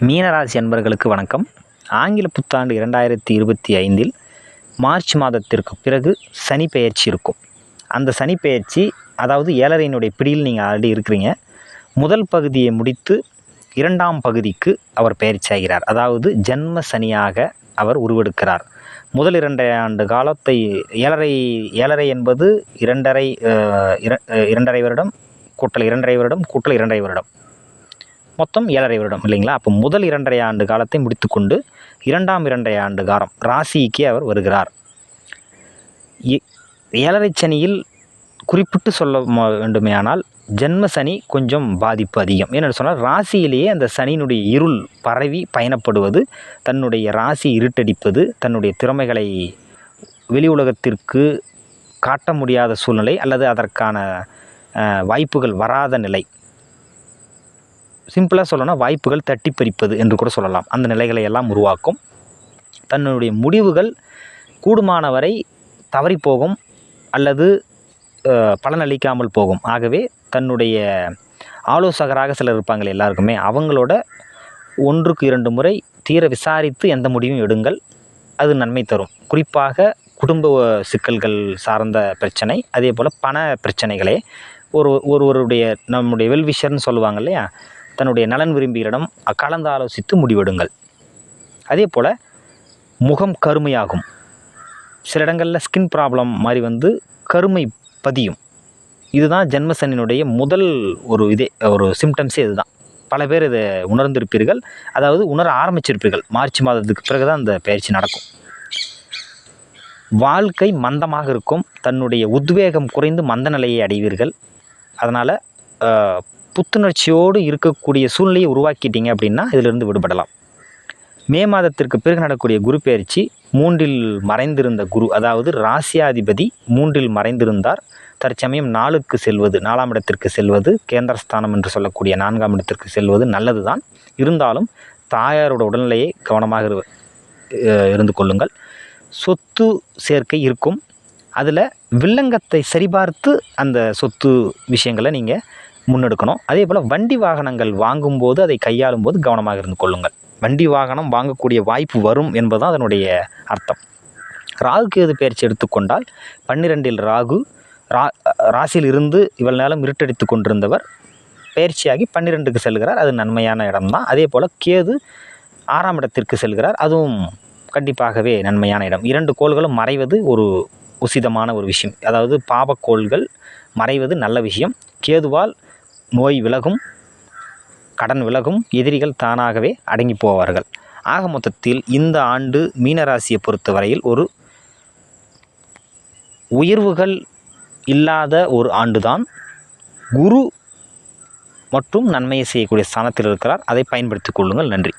மீனராசி அன்பர்களுக்கு வணக்கம். ஆங்கில புத்தாண்டு இரண்டாயிரத்தி இருபத்தி ஐந்தில் மார்ச் மாதத்திற்கு பிறகு சனி பெயர்ச்சி இருக்கும். அந்த சனி பெயர்ச்சி அதாவது ஏழரையினுடைய பிடியில் நீங்கள் ஆல்ரெடி இருக்கிறீங்க. முதல் பகுதியை முடித்து இரண்டாம் பகுதிக்கு அவர் பெயர்ச்சி ஆகிறார். அதாவது ஜென்ம சனியாக அவர் உருவெடுக்கிறார். முதல் இரண்டரை ஆண்டு காலத்தை ஏழரை ஏழரை என்பது இரண்டரை இர- இரண்டரை வருடம் கூட்டல் இரண்டரை வருடம் கூட்டல் இரண்டரை வருடம். மொத்தம் ஏழரை வருடம் இல்லைங்களா? அப்போ முதல் இரண்டரை ஆண்டு காலத்தை முடித்துக்கொண்டு இரண்டாம் இரண்டரை ஆண்டு காலம் ராசிக்கே அவர் வருகிறார். ஏ- ஏழரை சனியில் குறிப்பிட்டு சொல்ல வேண்டுமேயானால் ஜென்ம சனி கொஞ்சம் பாதிப்பு அதிகம். ஏன்னு சொன்னால் ராசியிலேயே அந்த சனியினுடைய இருள் பரவி பயணப்படுவது தன்னுடைய ராசி இருட்டடிப்பது தன்னுடைய திறமைகளை வெளி உலகத்திற்கு காட்ட முடியாத சூழ்நிலை அல்லது அதற்கான வாய்ப்புகள் வராத நிலை. சிம்பிளாக சொல்லணும்னா வாய்ப்புகள் தட்டி பறிப்பது என்று கூட சொல்லலாம். அந்த நிலைகளை எல்லாம் உருவாக்கும். தன்னுடைய முடிவுகள் கூடுமானவரை தவறி போகும் அல்லது பலனளிக்காமல் போகும். ஆகவே தன்னுடைய ஆலோசகராக சிலர் இருப்பாங்களே எல்லாருக்குமே அவங்களோட ஒன்றுக்கு இரண்டு முறை தீர விசாரித்து எந்த முடிவும் எடுங்கள். அது நன்மை தரும். குறிப்பாக குடும்ப சிக்கல்கள் சார்ந்த பிரச்சனை அதே போல் பண பிரச்சனைகளே. ஒரு ஒருவருடைய நம்முடைய வெல்விஷர்னு சொல்லுவாங்க இல்லையா? தன்னுடைய நலன் விரும்பியரிடம் கலந்து ஆலோசித்து முடிவெடுங்கள். அதே போல் முகம் கருமையாகும். சில இடங்களில் ஸ்கின் ப்ராப்ளம் மாதிரி வந்து கருமை பதியும். இதுதான் ஜென்மசனினுடைய முதல் ஒரு இதே ஒரு சிம்டம்ஸே இதுதான். பல பேர் இதை உணர்ந்திருப்பீர்கள். அதாவது உணர ஆரம்பிச்சிருப்பீர்கள். மார்ச் மாதத்துக்கு பிறகு தான் அந்த பயிற்சி நடக்கும். வாழ்க்கை மந்தமாக இருக்கும். தன்னுடைய உத்வேகம் குறைந்து மந்த நிலையை அடைவீர்கள். அதனால் புத்துணர்ச்சியோடு இருக்கக்கூடிய சூழ்நிலையை உருவாக்கிட்டீங்க அப்படின்னா இதிலிருந்து விடுபடலாம். மே மாதத்திற்கு பிறகு நடக்கூடிய குரு பயிற்சி மூன்றில் மறைந்திருந்த குரு அதாவது ராசியாதிபதி மூன்றில் மறைந்திருந்தார். தற்சமயம் நாளுக்கு செல்வது நாலாம் இடத்திற்கு செல்வது கேந்திரஸ்தானம் என்று சொல்லக்கூடிய நான்காம் இடத்திற்கு செல்வது நல்லது தான் இருந்தாலும் தாயாரோட உடல்நிலையை கவனமாக இருந்து கொள்ளுங்கள். சொத்து சேர்க்கை இருக்கும். அதில் வில்லங்கத்தை சரிபார்த்து அந்த சொத்து விஷயங்களை நீங்கள் முன்னெடுக்கணும். அதே போல் வண்டி வாகனங்கள் வாங்கும்போது அதை கையாளும் போது கவனமாக இருந்து கொள்ளுங்கள். வண்டி வாகனம் வாங்கக்கூடிய வாய்ப்பு வரும் என்பதுதான் அதனுடைய அர்த்தம். ராகு கேது பயிற்சி எடுத்துக்கொண்டால் பன்னிரெண்டில் ராகு ரா ராசியில் இருந்து இவ்வளவு நேரம் இருட்டடித்து கொண்டிருந்தவர் பயிற்சியாகி பன்னிரெண்டுக்கு செல்கிறார். அது நன்மையான இடம்தான். அதே போல் கேது ஆறாம் இடத்திற்கு செல்கிறார். அதுவும் கண்டிப்பாகவே நன்மையான இடம். இரண்டு கோள்களும் மறைவது ஒரு உசிதமான ஒரு விஷயம். அதாவது பாவக்கோள்கள் மறைவது நல்ல விஷயம். கேதுவால் நோய் விலகும் கடன் விலகும் எதிரிகள் தானாகவே அடங்கி போவார்கள். ஆக மொத்தத்தில் இந்த ஆண்டு மீனராசியை பொறுத்தவரையில் ஒரு உயர்வுகள் இல்லாத ஒரு ஆண்டுதான். குரு மற்றும் நன்மையை செய்யக்கூடிய ஸ்தானத்தில் இருக்கிறார். அதை பயன்படுத்திக் கொள்ளுங்கள். நன்றி.